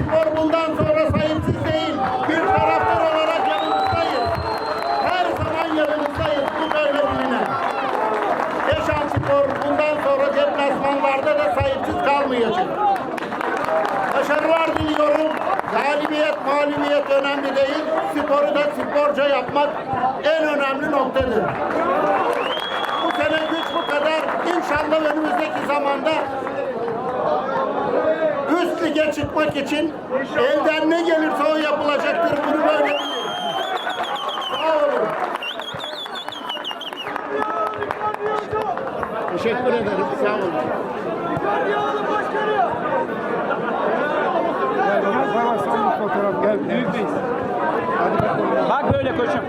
spor bundan sonra sayımsız değil. Bir taraftar olarak yanınızdayız. Her zaman yanınızdayız. Bu böyle bilinen. Yaşam spor bundan sonra deplasmanlarda da sayımsız kalmayacak. Başarılar diliyorum. Galibiyet, mağlubiyet önemli değil. Sporu da sporca yapmak en önemli noktadır. Bu sene güç bu kadar. İnşallah önümüzdeki zamanda çıkmak için elden ne gelirse o yapılacaktır. Bunu böyle bilin. Sağ olun. Teşekkür ederim. Sağ olun. Bak böyle koçum.